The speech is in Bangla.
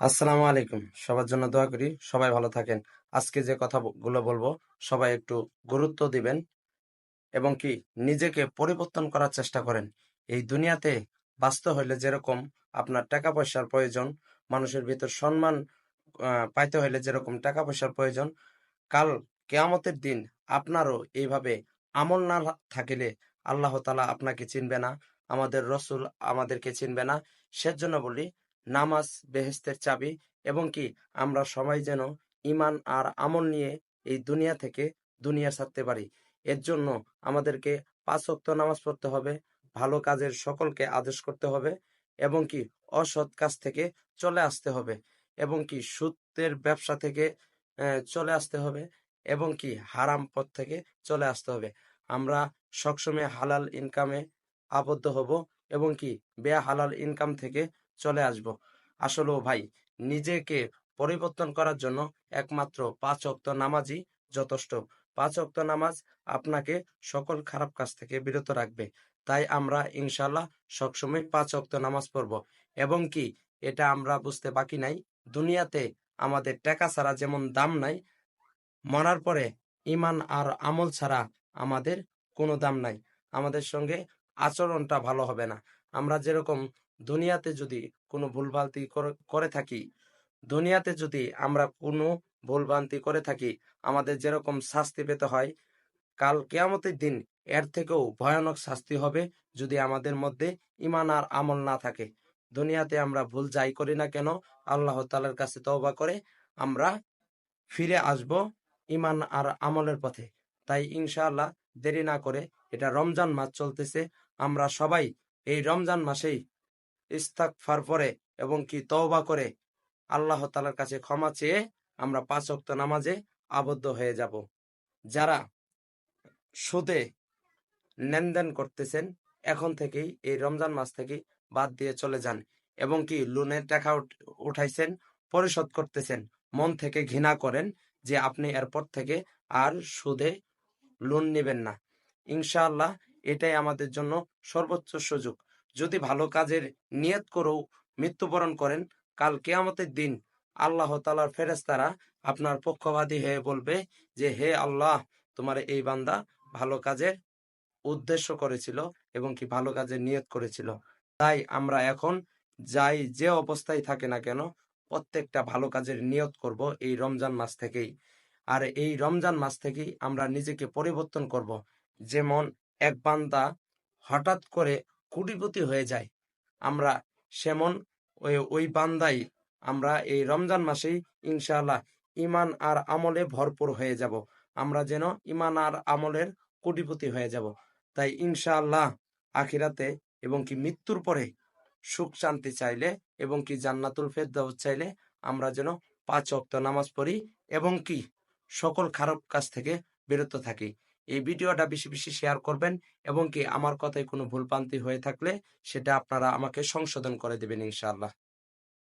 আসসালামু আলাইকুম। সবার জন্য দোয়া করি, সবাই ভালো থাকেন। আজকে যে কথাগুলো বলব, সবাই একটু গুরুত্ব দিবেন এবং কি নিজেকে পরিবর্তন করার চেষ্টা করেন। এই দুনিয়াতে বাঁচতে হইলে যেরকম আপনার টাকা পয়সার প্রয়োজন, মানুষের ভিতর সম্মান পাইতে হইলে যেরকম টাকা পয়সার প্রয়োজন, কাল কেয়ামতের দিন আপনারও এইভাবে আমল না থাকিলে আল্লাহ তালা আপনাকে চিনবে না, আমাদের রসুল আমাদেরকে চিনবে না। সেজন্য বলি নামাজ, বেহেস্তের চাবি এবং কি আমরা সবাই যেন ইমান আর আমল নিয়ে এই দুনিয়া থেকে দুনিয়া ছাড়তে পারি। এর জন্য আমাদেরকে পাঁচ ওয়াক্ত নামাজ পড়তে হবে, ভালো কাজের সকলকে আদেশ করতে হবে এবং কি অসৎ কাজ থেকে চলে আসতে হবে এবং কি সুদের ব্যবসা থেকে চলে আসতে হবে এবং কি হারাম পথ থেকে চলে আসতে হবে। আমরা সবসময় হালাল ইনকামে আবদ্ধ হব এবং কি বেয়া হালাল ইনকাম থেকে চলে আসব। আসলেও ভাই, নিজেকে পরিবর্তন করার জন্য একমাত্র পাঁচ অক্ত নামাজই যথেষ্ট। পাঁচ অক্ত নামাজ আপনাকে সকল খারাপ কাজ থেকে বিরত রাখবে। তাই আমরা ইনশাল্লাহ সবসময় পাঁচ অক্ত নামাজ পড়ব। এবং কি, এটা আমরা বুঝতে বাকি নাই। দুনিয়াতে আমাদের টাকা ছাড়া যেমন দাম নাই, মরার পরে ইমান আর আমল ছাড়া আমাদের কোনো দাম নাই। আমাদের সঙ্গে আচরণটা ভালো হবে না। আমরা যেরকম দুনিয়াতে যদি কোনো ভুলভ্রান্তি করে- থাকি, দুনিয়াতে যদি আমরা কোনো ভুলভ্রান্তি করে থাকি, আমাদের যেরকম শাস্তি পেতে হয়, কাল কেয়ামতের দিন এর থেকেও ভয়ানক শাস্তি হবে যদি আমাদের মধ্যে ইমান আর আমল না থাকে। দুনিয়াতে আমরা ভুল যাই করি না কেন, আল্লাহ তালার কাছে তওবা করে আমরা ফিরে আসব ইমান আর আমলের পথে। তাই ইনশাআল্লাহ দেরি না করে এটা রমজান মাস চলতেছে। আমরা সবাই এই রমজান মাসেই ইস্তাকফার পরে এবং কি তওবা করে, আল্লাহ তালার কাছে ক্ষমা চেয়ে আমরা পাঁচ ওয়াক্ত নামাজে আবদ্ধ হয়ে যাব। যারা সুদে লেনদেন করতেছেন, এখন থেকেই, এই রমজান মাস থেকে বাদ দিয়ে চলে যান এবং কি লোনের টাকা উঠাইছেন, পরিশোধ করতেছেন, মন থেকে ঘৃণা করেন যে আপনি এরপর থেকে আর সুদে লোন নেবেন না। ইনশাআল্লাহ এটাই আমাদের জন্য সর্বোচ্চ সুযোগ। যদি ভালো কাজের নিয়ত করেও মৃত্যুবরণ করেন, কাল কেয়ামতের দিন আল্লাহ তালার ফেরেস্তারা আপনার পক্ষবাদী হয়ে বলবে যে, হে আল্লাহ, তোমার এই বান্দা ভালো কাজের উদ্দেশ্য করেছিল এবং কি ভালো কাজের নিয়ত করেছিল। তাই আমরা এখন যাই যে অবস্থায় থাকে না কেন, প্রত্যেকটা ভালো কাজের নিয়ত করব এই রমজান মাস থেকেই। আর এই রমজান মাস থেকেই আমরা নিজেকে পরিবর্তন করব। যেমন এক বান্দা হঠাৎ করে কোটিপতি হয়ে যায়। আমরা সেমন ওই ওই বান্দাই আমরা এই রমজান মাসেই ইনশাআল্লাহ ইমান আর আমলে ভরপুর হয়ে যাব। আমরা যেন ইমান আর আমলের কোটিপতি হয়ে যাব। তাই ইনশাআল্লাহ আখিরাতে এবং কি মৃত্যুর পরে সুখ শান্তি চাইলে এবং কি জান্নাতুল ফেরদাউস চাইলে আমরা যেন পাঁচ ওয়াক্ত নামাজ পড়ি এবং কি সকল খারাপ কাজ থেকে বিরত থাকি। এই ভিডিওটা বেশি বেশি শেয়ার করবেন এবং কি আমার কথায় কোনো ভুলপান্তি হয়ে থাকলে সেটা আপনারা আমাকে সংশোধন করে দেবেন ইনশাআল্লাহ।